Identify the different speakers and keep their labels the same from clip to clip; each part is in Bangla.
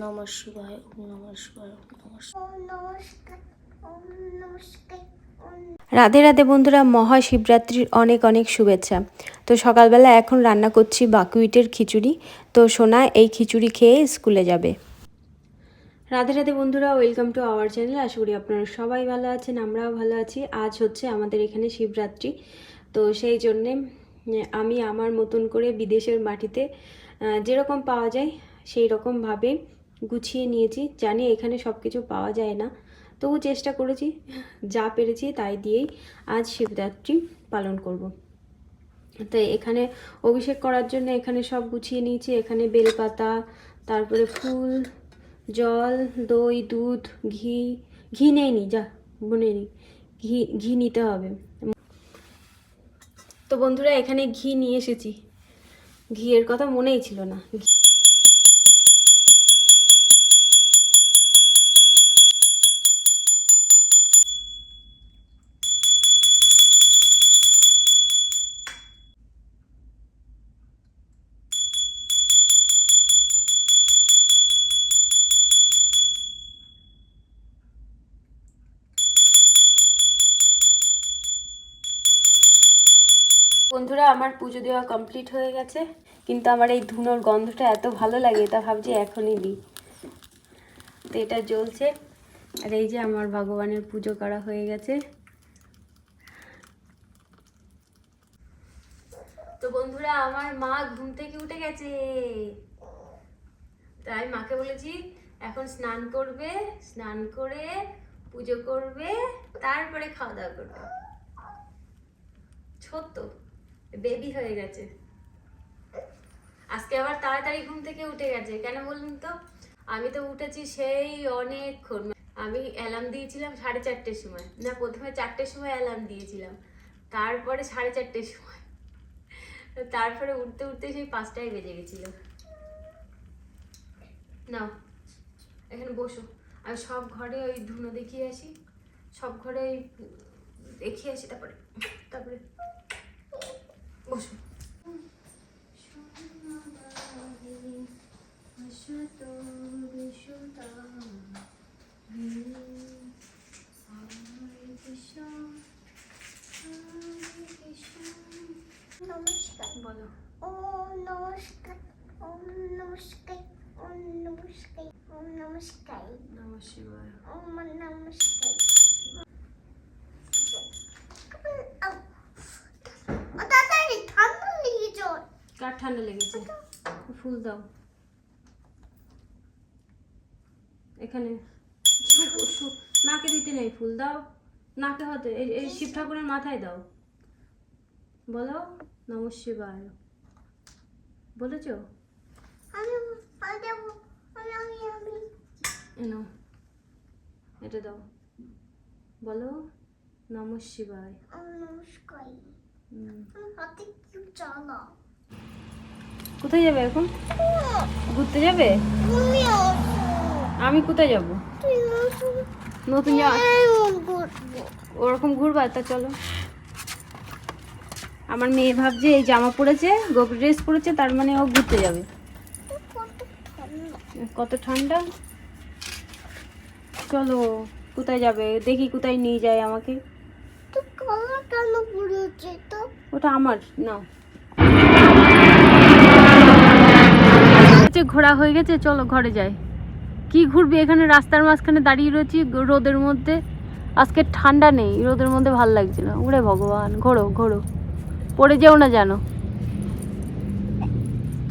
Speaker 1: নমঃ শিবায় ওম নমঃ শিবায় ওম নমঃ শিবায়।
Speaker 2: রাধে রাধে বন্ধুরা মহাশিবরাত্রির অনেক অনেক শুভেচ্ছা। তো সকালবেলা এখন রান্না করছি বাকুইটের খিচুড়ি। তো সোনা এই খিচুড়ি খেয়ে স্কুলে যাবে। রাধে রাধে বন্ধুরা ওয়েলকাম টু আওয়ার চ্যানেল। আশা করি আপনারা সবাই ভালো আছেন আমরাও ভালো আছি। আজ হচ্ছে আমাদের এখানে শিবরাত্রি। তো সেই জন্যে আমি আমার মতন করে বিদেশের মাটিতে যেরকম পাওয়া যায় সেই রকমভাবে গুছিয়ে নিয়েছি। জানি এখানে সব কিছু পাওয়া যায় না। তবু চেষ্টা করেছি। যা পেরেছি তাই দিয়েই আজ শিবরাত্রি পালন করব। তাই এখানে অভিষেক করার জন্য এখানে সব গুছিয়ে নিয়েছি। এখানে বেলপাতা, তারপরে ফুল, জল, দই, দুধ, ঘি ঘি নেই নি যা মনে নি ঘি ঘি নিতে হবে। তো বন্ধুরা, এখানে ঘি নিয়ে এসেছি। ঘিয়ের কথা মনেই ছিল না। বন্ধুরা, আমার পুজো দেওয়া কমপ্লিট হয়ে গেছে। কিন্তু আমার এই ধুনোর গন্ধটা এত ভালো লাগে তা ভাবছি এখনই দিই। তো এটা জ্বলছে। আর এই যে আমার ভগবানের পুজো করা হয়ে গেছে। তো বন্ধুরা, আমার মা ঘুম থেকে উঠে গেছে। তাই মাকে বলেছি, এখন স্নান করবে, স্নান করে পুজো করবে, তারপরে খাওয়া দাওয়া করবে। ছোট্ট। বেবি হয়ে গেছে। আজকে আবার তাড়াতাড়ি ঘুম থেকে উঠে গেছে। কেন বলুন তো? আমি তো উঠেছি সেই অনেকক্ষণ। আমি অ্যালার্ম দিয়েছিলাম সাড়ে চারটের সময়। না, প্রথমে চারটের সময় অ্যালার্ম দিয়েছিলাম। তারপরে সাড়ে চারটের সময়। তারপরে উঠতে উঠতে সেই পাঁচটায় বেজে গেছিল। নাও, এখানে বসো। আমি সব ঘরে ওই ধুনো দেখিয়ে আসি। সব ঘরে দেখিয়ে আসি, তারপরে তারপরে। বসো।
Speaker 3: নমস্কার।
Speaker 2: বলো।
Speaker 3: ওম নমস্কার ওম নমস্কার ওম নমস্কার ওম নমস্কার।
Speaker 2: নমঃ শিবায়
Speaker 3: ওম নমস্কার আউ। ও তাড়াতাড়ি ঠান্ডা লেগে যায়
Speaker 2: কার ঠান্ডা লেগেছে। ফুল দাও। এখানে নাকে দিতে নেই ফুল দাও। নাকে হতে এই শিব ঠাকুরের মাথায় দাও। বলো নম শিবায়। বলেছ? এটা দাও। বলো নম শিবায়।
Speaker 3: নমস্কার।
Speaker 2: হুম।
Speaker 3: হাতে কি জ্বালা
Speaker 2: কোথায় যাবে এখন? ঘুরতে যাবে? আমি কোথায় যাব? নতুন ওরকম ঘুরবা তা চলো। আমার মেয়ে ভাবছে এই জামা পরেছে গোপ ড্রেস পরেছে তার মানে ও ঘুরতে যাবে।
Speaker 3: কত ঠান্ডা।
Speaker 2: চলো কোথায় যাবে? দেখি কোথায় নিয়ে যায় আমাকে। ওটা আমার নাও। হচ্ছে ঘোরা হয়ে গেছে চলো ঘরে যাই। কি ঘুরবি? এখানে রাস্তার মাঝখানে দাঁড়িয়ে রয়েছি রোদের মধ্যে। আজকে ঠান্ডা নেই রোদের মধ্যে ভালো লাগছে না। ওরে ভগবান ঘোরো ঘোরো। পড়ে যেও না জানো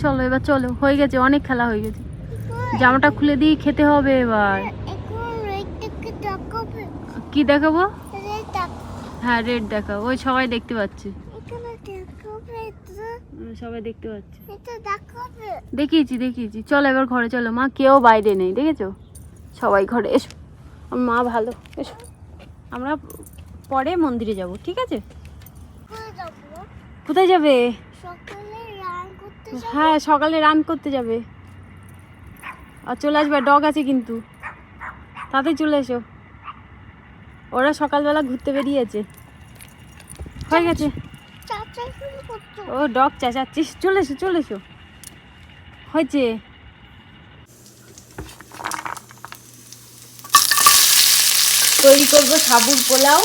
Speaker 2: চলো এবার চলো হয়ে গেছে অনেক খেলা হয়ে গেছে। জামাটা খুলে দিয়ে খেতে হবে এবার।
Speaker 3: দেখাবে?
Speaker 2: কি দেখাবো হ্যাঁ রেড দেখাও ওই সবাই দেখতে পাচ্ছে
Speaker 3: এখানে দেখাবে এটা
Speaker 2: উম, সবাই দেখতে পাচ্ছে। দেখিয়েছি দেখিয়েছি। চলো এবার ঘরে চলো। মা কেউ বাইরে নেই দেখেছ? সবাই ঘরে এসো। মা ভালো এসো। আমরা পরে মন্দিরে যাব ঠিক আছে?
Speaker 3: কোথায় যাবে? রান
Speaker 2: হ্যাঁ সকালে রান করতে যাবে। আর চলে আসবে ডগ আছে কিন্তু। তাতে চলে এসো। ওরা সকালবেলা ঘুরতে বেরিয়েছে। হয়ে গেছে। ও, ডগ চেঁচাচ্ছিস। চলে এসো হয়েছে। তৈরি করব সাবুর পোলাও।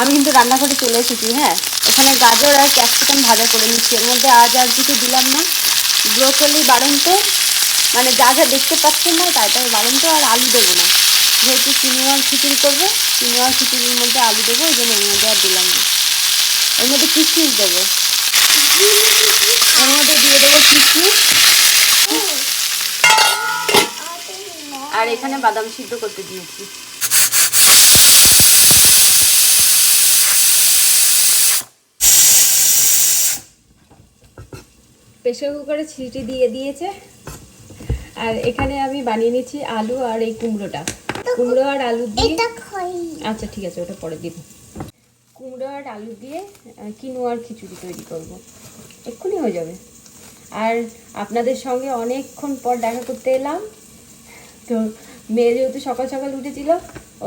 Speaker 2: আমি কিন্তু রান্নাঘরে চলে এসেছি হ্যাঁ। এখানে গাজর আর ক্যাপসিকাম ভাজা করে নিচ্ছি। এর মধ্যে আজ আর কিছু দিলাম না। ব্রোকলি বাড়ন্ত। মানে যা যা দেখতে পাচ্ছেন না, তাই তাই বাড়ন্ত আর আলু দেবো না। যেহেতু চিনিওয়াল খিচুড়ি করব চিনিওয়াল খিচুড়ির মধ্যে আলু দেবো ওই জন্য এর মধ্যে আর দিলাম না। এর মধ্যে কিশমিশ দেবো? এর মধ্যে দিয়ে দেবো কিশমিশ আর এখানে বাদাম সিদ্ধ করতে দিয়েছি। প্রেশার কুকারে ছিটি দিয়ে দিয়েছে। আর এখানে আমি বানিয়ে নিচ্ছি আলু আর এই কুমড়োটা। কুমড়ো আর আলু দিয়ে আচ্ছা ঠিক আছে ওটা পরে দিব। কুমড়ো আর আলু দিয়ে কিনোয়ার খিচুড়ি তৈরি করব। এক্ষুনি হয়ে যাবে। আর আপনাদের সঙ্গে অনেকক্ষণ পর দেখা করতে এলাম। তো মেয়ে যেহেতু সকাল সকাল উঠেছিল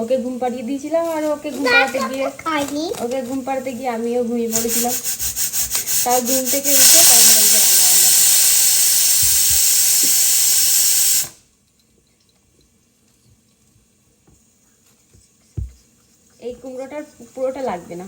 Speaker 2: ওকে ঘুম পাড়িয়ে দিয়েছিলাম আর ওকে ঘুম পাড়াতে গিয়ে ওকে ঘুম পাড়াতে গিয়ে আমিও ঘুমিয়ে পড়েছিলাম। তার ঘুম থেকে উঠে তারপরে ওকে রান্না বান্না এই কুমড়োটার পুরোটা লাগবে না।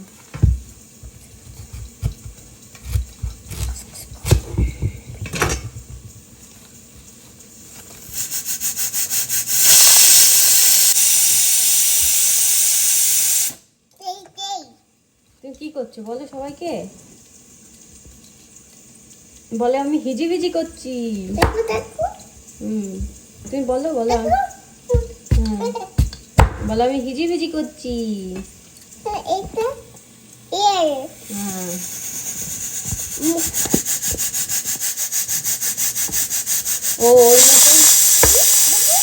Speaker 2: কি করছ? বলো সবাইকে। বলে আমি হিজিবিজি করছি। হুম তুমি বলো বলো। বলো আমি হিজিবিজি করছি।
Speaker 3: এটা এর
Speaker 2: ও ওর মধ্যে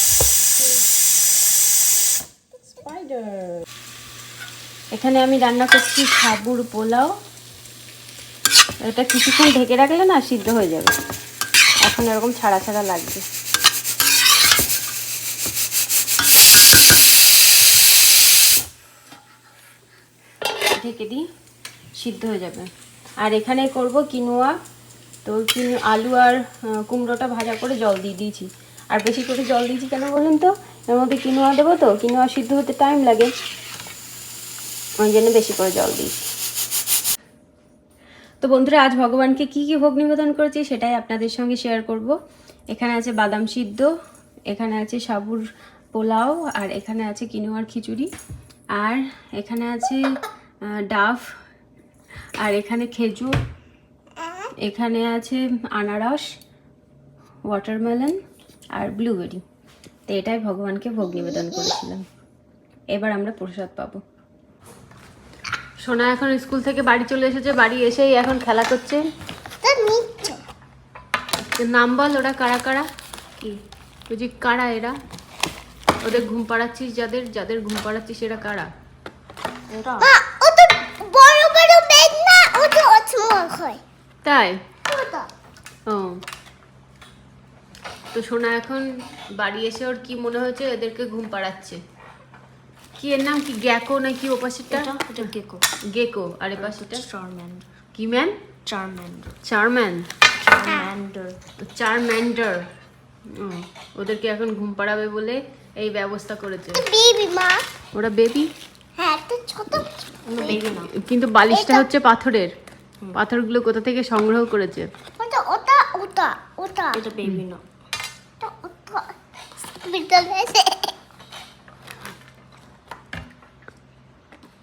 Speaker 2: স্পাইডার এখানে আমি রান্না করছি সাবুর পোলাও। এটা কিছুক্ষণ ঢেকে রাখলে না সিদ্ধ হয়ে যাবে। এখন এরকম ছাড়া ছাড়া লাগবে। ঢেকে দিই, সিদ্ধ হয়ে যাবে। আর এখানে করব কিনোয়া, তো কিনো, আলু আর কুমড়োটা ভাজা করে জল দিয়ে দিয়েছি। আর বেশি করে জল দিয়েছি কেন বলুন তো? এর মধ্যে কিনোয়া দেবো তো, কিনোয়া সিদ্ধ হতে টাইম লাগে। ওই জন্য বেশি করে জল দিয়েছি। তো বন্ধুরা, আজ ভগবানকে কি কি ভোগ নিবেদন করেছি সেটাই আপনাদের সঙ্গে শেয়ার করব। এখানে আছে বাদাম সিদ্ধ, এখানে আছে সাবুর পোলাও, আর এখানে আছে কিনোয়ার খিচুড়ি। আর এখানে আছে ডাব, আর এখানে খেজুর, এখানে আছে আনারস ওয়াটারমেলন আর ব্লুবেরি তো এটাই ভগবানকে ভোগ নিবেদন করেছিলাম। এবার আমরা প্রসাদ পাবো। সোনা এখন স্কুল থেকে বাড়ি চলে এসেছে, বাড়ি এসেই এখন খেলা করছে। নাম বল, ওরা কারা কারা? কি? বুঝি কারা এরা? ওদের ঘুম পাড়াচ্ছিস যাদের যাদের ঘুম পাড়াচ্ছিস এরা কারা?
Speaker 3: হয়।
Speaker 2: তাই? ও। তো সোনা এখন বাড়ি এসে ওর কি মনে হয়েছে? এদেরকে ঘুম পাড়াচ্ছে। কি এর নাম? কি গ্যাকো না কি ওপাশেরটা
Speaker 1: এটা গেকো
Speaker 2: গেকো আর এপাশেরটা
Speaker 1: চারম্যান্ডার
Speaker 2: কি ম্যান?
Speaker 1: চারম্যান্ডার
Speaker 2: চারম্যান।
Speaker 1: চারম্যান্ডার
Speaker 2: চারম্যান্ডার ও, ওদেরকে এখন ঘুম পাড়াবে বলে এই ব্যবস্থা করেছে।
Speaker 3: বেবি মা।
Speaker 2: ওরা বেবি
Speaker 3: হ্যাঁ তো ছোট
Speaker 1: বেবি না
Speaker 2: কিন্তু বালিশটা হচ্ছে পাথরের। পাথরগুলো কোথা থেকে সংগ্রহ করেছে?
Speaker 3: ওটা ওটা ওটা ওটা।
Speaker 1: এটা বেবি না।
Speaker 3: ওটা ওটা। বিদ্যালয়ে। আছে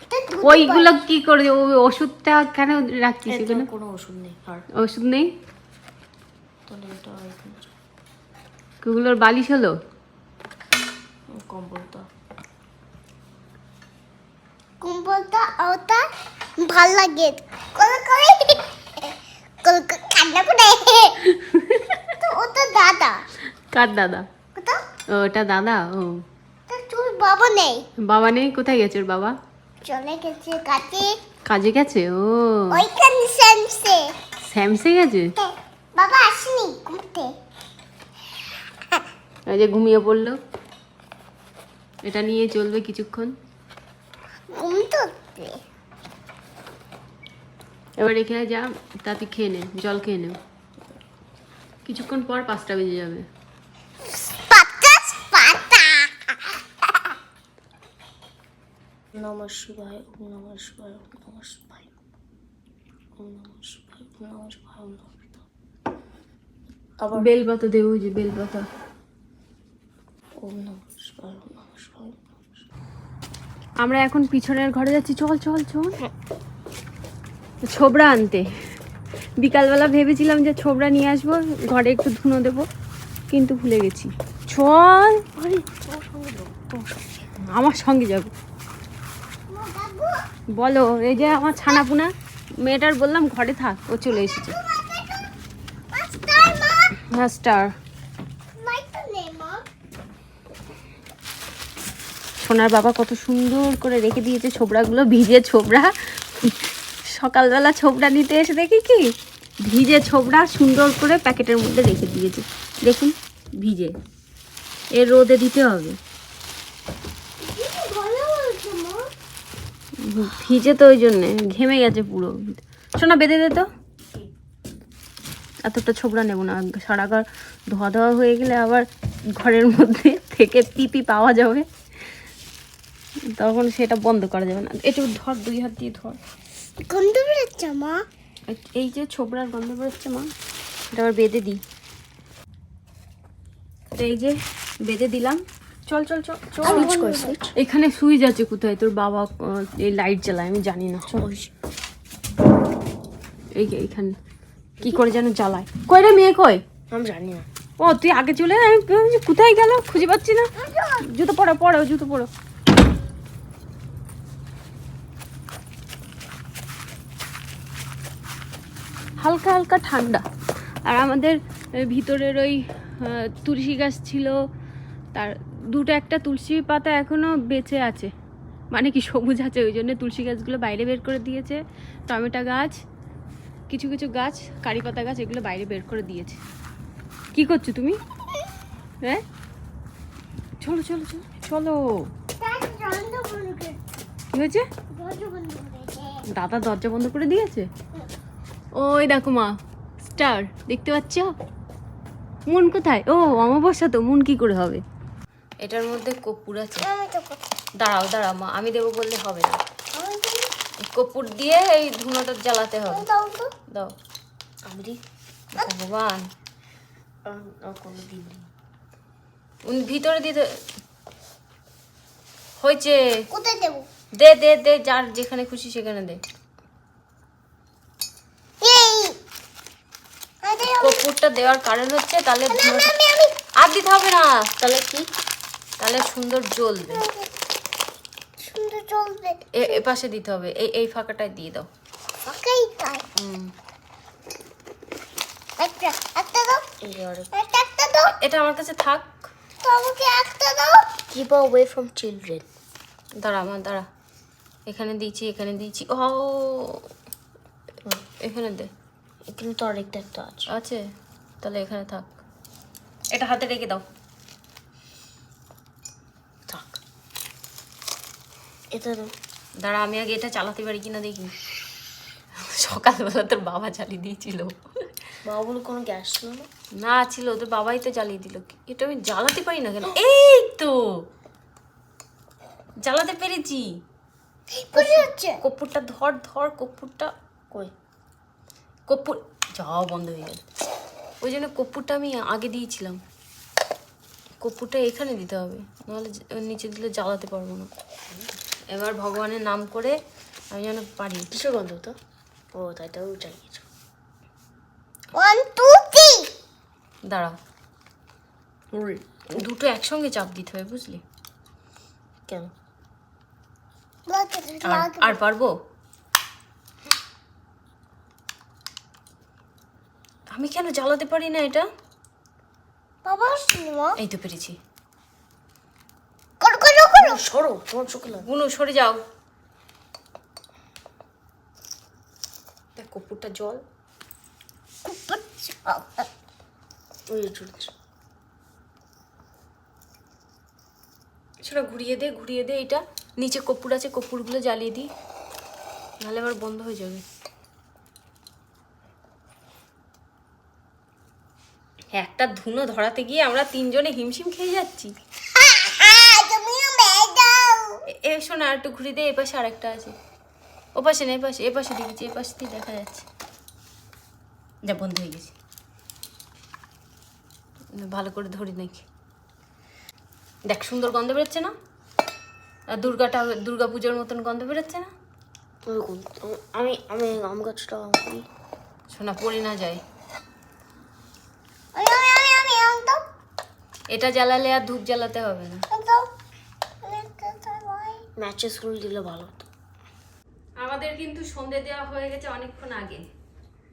Speaker 3: এটা দুধ
Speaker 2: ওইগুলো কি করে? ওই ওষুধটা কেন রাখছিস
Speaker 1: কোনো ওষুধ নেই আর
Speaker 2: ওষুধ নেই? ওগুলোর বালিশ হলো?
Speaker 1: কম্বলটা।
Speaker 3: কুম্বলটা ওটা ভালো লাগে। করে। কান্না করে। তো ওটা দাদা।
Speaker 2: কার দাদা? ও ওটা দাদা? ও।
Speaker 3: তো তোর বাবা নেই।
Speaker 2: বাবা নেই? কোথায় গেছে ওর বাবা?
Speaker 3: চলে গেছে কাছে
Speaker 2: কাজে গেছে? ও।
Speaker 3: ওইখানে সেন্সে
Speaker 2: স্যামসে গেছে?
Speaker 3: বাবা আসেনি ঘুমতে
Speaker 2: ওই যে ঘুমিয়ে পড়ল। এটা নিয়ে চলবে কিছুক্ষণ।
Speaker 3: ঘুমতে উঠবে।
Speaker 2: এবার এখানে যা তাতে খেয়ে নে জল খেয়ে নে। কিছুক্ষণ পর পাঁচটা বেজে যাবে।
Speaker 1: নমঃ শিবায় নমঃ শিবায় নমঃ শিবায় নমঃ শিবায় নমঃ শিবায় আবার
Speaker 2: বেলপাতা যে বেলপাতা। আমরা এখন পিছনের ঘরে যাচ্ছি। চল চল চল। ছোবড়া আনতে। বিকালবেলা ভেবেছিলাম যে ছোবড়া নিয়ে আসব ঘরে একটু ধুনো দেবো কিন্তু ভুলে গেছি। চল! আমার সঙ্গে যাব। বলো এই যে আমার ছানাপুনা মেয়েটার বললাম ঘরে থাক ও চলে এসেছে।
Speaker 3: Master, Mom.
Speaker 2: Star
Speaker 3: Like the name, Mom.
Speaker 2: সোনার বাবা কত সুন্দর করে রেখে দিয়েছে ছোবড়াগুলো ভিজে ছোবড়া। সকালবেলা ছোবড়া নিতে এসে দেখি কি? ভিজে ছোবড়া সুন্দর করে প্যাকেটের মধ্যে রেখে দিয়েছে। দেখুন, ভিজে। এর রোদে দিতে হবে. ভিজে তো ওই জন্যে, ঘেমে গেছে পুরো। সোনা, বেঁধে দে তো। এতটা ছোবড়া নেব না। সারা ঘর ধোয়া ধোয়া হয়ে গেলে আবার ঘরের মধ্যে থেকে পিপি পাওয়া যাবে। তখন সেটা বন্ধ করা যাবে না। একটু ধর, দুই হাত দিয়ে ধর।
Speaker 3: গন্ধ বেরোচ্ছে, মা।
Speaker 2: এই- যে ছোবড়ার গন্ধ বেরোচ্ছে মা। এটা আবার বেঁধে দিই। তো এই যে বেঁধে দিলাম। চল চল চল চল। এখানে সুইচ আছে কোথায়? তোর বাবা এই লাইট জ্বালায় আমি জানি না। চল। এই যে এইখানে। কি করে যেন জ্বালায়। কই রে মেয়ে কই?
Speaker 1: আমি জানি না।
Speaker 2: ও তুই আগে চলে আমি কোথায় গেল? খুঁজে পাচ্ছি না। জুতো পরো পরো জুতো পরো হালকা হালকা ঠান্ডা। আর আমাদের ভিতরের ওই তুলসী গাছ ছিল তার দুটো একটা তুলসী পাতা এখনও বেঁচে আছে। মানে কি সবুজ আছে ওই জন্য তুলসী গাছগুলো বাইরে বের করে দিয়েছে। টমেটো গাছ কিছু কিছু গাছ কারি পাতা গাছ এগুলো বাইরে বের করে দিয়েছে। কি করছ তুমি? হ্যাঁ চলো চলো চলো চলো। কি হয়েছে? দাদা দরজা বন্ধ করে দিয়েছে? ওই দেখো মা স্টার দেখতে পাচ্ছ? মন কোথায়? ও অমাবস্যা তো মন কি করে হবে? এটার মধ্যে কপুর আছে।
Speaker 3: করছি।
Speaker 2: দাঁড়াও দাঁড়াও মা আমি দেবো বললে হবে না। কপুর দিয়ে এই ধুনোটা জ্বালাতে হবে।
Speaker 3: দাও
Speaker 1: আমি
Speaker 2: ভগবান। উনি ভিতরে দিতে হয়েছে। দে দে দে যার যেখানে খুশি সেখানে দে
Speaker 3: এই আরে
Speaker 2: দেওয়ার কারণ হচ্ছে তাহলে আর দিতে হবে না।
Speaker 1: তাহলে কি?
Speaker 2: তাহলে সুন্দর জ্বলবে। এ- পাশে দিতে হবে। এই এই ফাঁকাটায় দিয়ে দাও। এটা আমার কাছে থাক।
Speaker 1: কিপ অ্যাওয়ে ফ্রম চিলড্রেন
Speaker 2: দাঁড়া আমার দাঁড়া। এখানে দিয়েছি এখানে দিয়েছি। ও। এখানে দে।
Speaker 1: এখানে তো আরেকটা একটা আছে?
Speaker 2: আছে তাহলে এখানে থাক। এটা হাতে রেখে দাও।
Speaker 1: থাক। এটা তো
Speaker 2: দাঁড়া আমি আগে এটা চালাতে পারি কিনা দেখি। সকালবেলা তোর বাবা চালিয়ে দিয়েছিল।
Speaker 1: বাবা বলে কোনো গ্যাস ছিল না?
Speaker 2: না ছিল। তোর বাবাই তো জ্বালিয়ে দিল। এটা আমি জ্বালাতে পারি না কেন? এই তো! জ্বালাতে পেরেছি। কর্পূরটা ধর ধর কর্পূরটা।
Speaker 1: কই?
Speaker 2: কর্পূর যাওয়া বন্ধ হয়ে গেল। ওই জন্য কর্পূরটা আমি আগে দিয়েছিলাম। কর্পূরটা এখানে দিতে হবে। নাহলে নিচে দিলে জ্বালাতে পারব না। এবার ভগবানের নাম করে আমি যেন পারি।
Speaker 1: কিসের গন্ধ তো ও তাই তো চালিয়েছো
Speaker 3: ওয়ান টু থ্রি
Speaker 2: দাঁড়াও। দুটো একসঙ্গে চাপ দিতে হবে বুঝলি?
Speaker 1: কেন?
Speaker 2: আর পারব? আমি কেন জ্বালাতে পারি না এটা?
Speaker 3: বাবা
Speaker 2: এই তো পেরেছি।
Speaker 1: সরো তোমার চোখে লাগে
Speaker 2: বুনু সরে যাও। দেখ কপুরটা জল। সেটা ঘুরিয়ে দে ঘুরিয়ে দে এটা নিচে কপুর আছে কপুরগুলো জ্বালিয়ে দিই নাহলে আবার বন্ধ হয়ে যাবে। একটা ধুনো ধরাতে গিয়ে আমরা তিনজনে হিমশিম খেয়ে যাচ্ছি। এ- শোনা আর একটু ঘুরে দে এ পাশে আরেকটা আছে। ও পাশে না এ পাশে এ পাশে দেখেছি এ পাশে দিয়ে দেখা যাচ্ছে। যা বন্ধ হয়ে গেছে। ভালো করে ধরি নাকি। দেখ সুন্দর গন্ধ বেরোচ্ছে না? আর দুর্গাটা দুর্গা পুজোর মতন গন্ধ বেরোচ্ছে না?
Speaker 1: আমি আমি আম গাছটা
Speaker 2: শোনা পড়ে না যায়
Speaker 3: আমি আমি আমি আমি আমি তো
Speaker 2: এটা জ্বালালে আর ধূপ জ্বালাতে হবে না।
Speaker 1: ম্যাচেস ফুল দিলে ভালো হতো।
Speaker 2: আমাদের কিন্তু সন্ধে দেওয়া হয়ে গেছে অনেকক্ষণ আগে।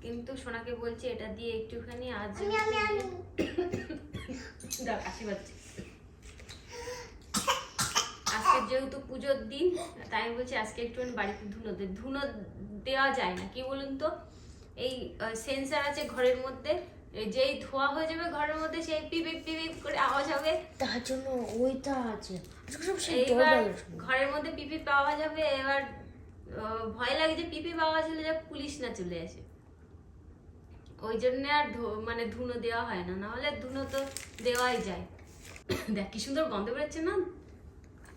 Speaker 2: কিন্তু সোনাকে বলছি এটা দিয়ে একটুখানি আজ। আজকে যেহেতু পুজোর দিন তাই আমি বলছি আজকে একটুখানি বাড়িতে ধুনো দে ধুনো দেওয়া যায় না। কি বলুন তো? এই সেন্সার আছে ঘরের মধ্যে। যেই ধোয়া হয়ে যাবে ঘরের মধ্যে সেই করে আওয়াজ হবে।
Speaker 1: তার জন্য ওইটা আছে।
Speaker 2: এইবার ঘরের মধ্যে পিপি পাওয়া যাবে এবার ভয় লাগে যে পিপি পাওয়া চলে যা পুলিশ না চলে আসে। ওই জন্য আর মানে ধুনো দেওয়া হয় না নাহলে ধুনো তো দেওয়াই যায়। দেখ কি সুন্দর গন্ধ বেরোচ্ছে না?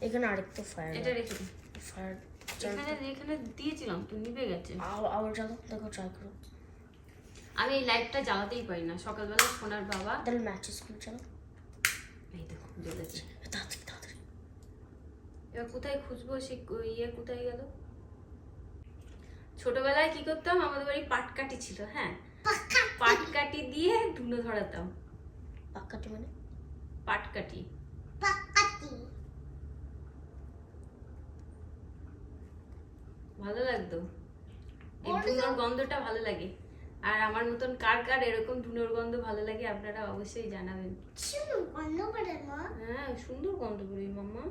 Speaker 1: এখানে আরেকটা ফায়ার
Speaker 2: এটা রেখে
Speaker 1: ফায়ার
Speaker 2: এখানে এখানে দিয়েছিলাম তো নিভে গেছে।
Speaker 1: আবার দেখো ট্রাই করো।
Speaker 2: আমি এই লাইটটা জ্বালাতেই পারি না। সকালবেলা সোনার বাবা
Speaker 1: তাহলে ম্যাচেস ফুল চালো
Speaker 2: এই দেখো জ্বলেছে
Speaker 1: তাড়াতাড়ি তাড়াতাড়ি
Speaker 2: এবার কোথায় খুঁজবো? সে ইয়ে কোথায় গেল? ছোটবেলায় কি করতাম? আমাদের বাড়ি পাটকাঠি ছিল হ্যাঁ। পাটকাঠি। দিয়ে ধুনো ধরাতাম।
Speaker 1: পাক্কাটি মানে?
Speaker 2: পাটকাঠি।
Speaker 3: পাকাতি
Speaker 2: ভালো লাগতো। এই ধুনোর গন্ধটা ভালো লাগে। আর আমার মতন কার কার এরকম ধুনোর গন্ধ ভালো লাগে আপনারা অবশ্যই জানাবেন। হ্যাঁ সুন্দর গন্ধ করি মাম্মা।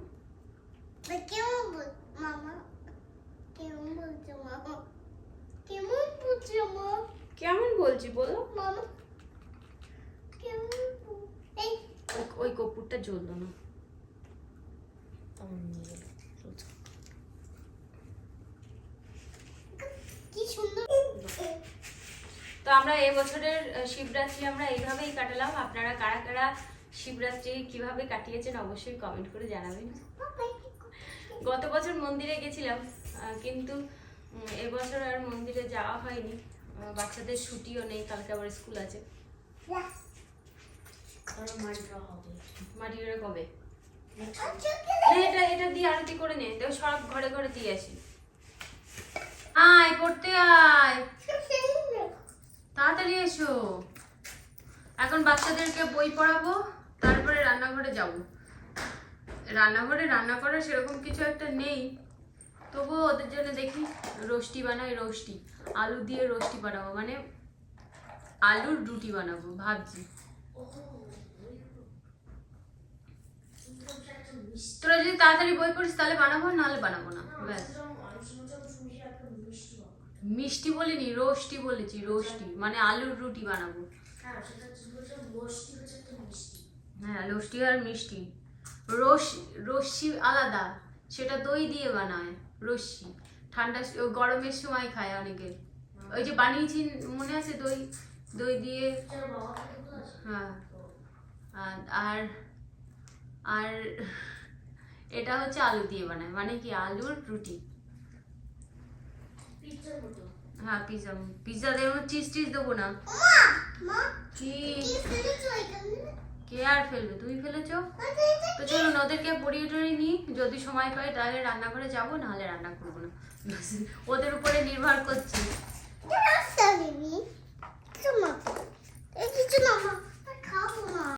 Speaker 3: কেমন মামা কেমন বলছো মামা কেমন বলছো মা?
Speaker 2: কেমন বলছি বলো।
Speaker 3: মামা কেমন এই
Speaker 2: ওই- কপুরটা জ্বললো না।
Speaker 3: কি সুন্দর
Speaker 2: তো আমরা এই বছরের শিবরাত্রি আমরা এইভাবেই কাটালাম। আপনারা কারা কারা শিবরাত্রি কীভাবে কাটিয়েছেন অবশ্যই কমেন্ট করে জানাবেন। গত বছর মন্দিরে গেছিলাম কিন্তু এবছর আর মন্দিরে যাওয়া হয়নি। বাচ্চাদের ছুটিও নেই, কালকে আবার স্কুল আছে।
Speaker 1: কারণ
Speaker 2: মাটি ওরা কবে?
Speaker 3: আচ্ছা
Speaker 2: এটা এটা দিয়ে আরতি করে সব ঘরে ঘরে দিয়ে আসি। আয়, পড়তে আয়। তাড়াতাড়ি এসো। এখন বাচ্চাদেরকে বই পড়াবো, তারপরে রান্নাঘরে যাব। রান্নাঘরে রান্না করার সেরকম কিছু একটা নেই। তবুও ওদের জন্য দেখি রোস্টি বানাই রোস্টি। আলু দিয়ে রোস্টি বানাবো মানে আলুর রুটি বানাবো, ভাবছি। তোরা যদি তাড়াতাড়ি বই পড়িস তাহলে বানাবো, নাহলে বানাবো না, ব্যাস। মিষ্টি বলিনি রোস্টি বলেছি রোস্টি মানে আলুর রুটি বানাবো। হ্যাঁ লস্টি আর মিষ্টি। রস রস্যি আলাদা সেটা দই দিয়ে বানায় রস্যি ঠান্ডা গরমের সময় খায় অনেকে। ওই যে বানিয়েছি মনে আছে দই? দই দিয়ে হ্যাঁ। আর- আর আর এটা হচ্ছে আলু দিয়ে বানায় মানে কি আলুর রুটি। হ্যাঁ পিজা পিজা দেবো চিজ টিজ দেবো না কে আর ফেলবে তুমি ফেলেছ তো চলুন ওদেরকে পড়িয়ে টড়িয়ে নিই যদি সময় পাই তাহলে রান্নাঘরে যাব নাহলে রান্না করব না ওদের উপরে নির্ভর করছি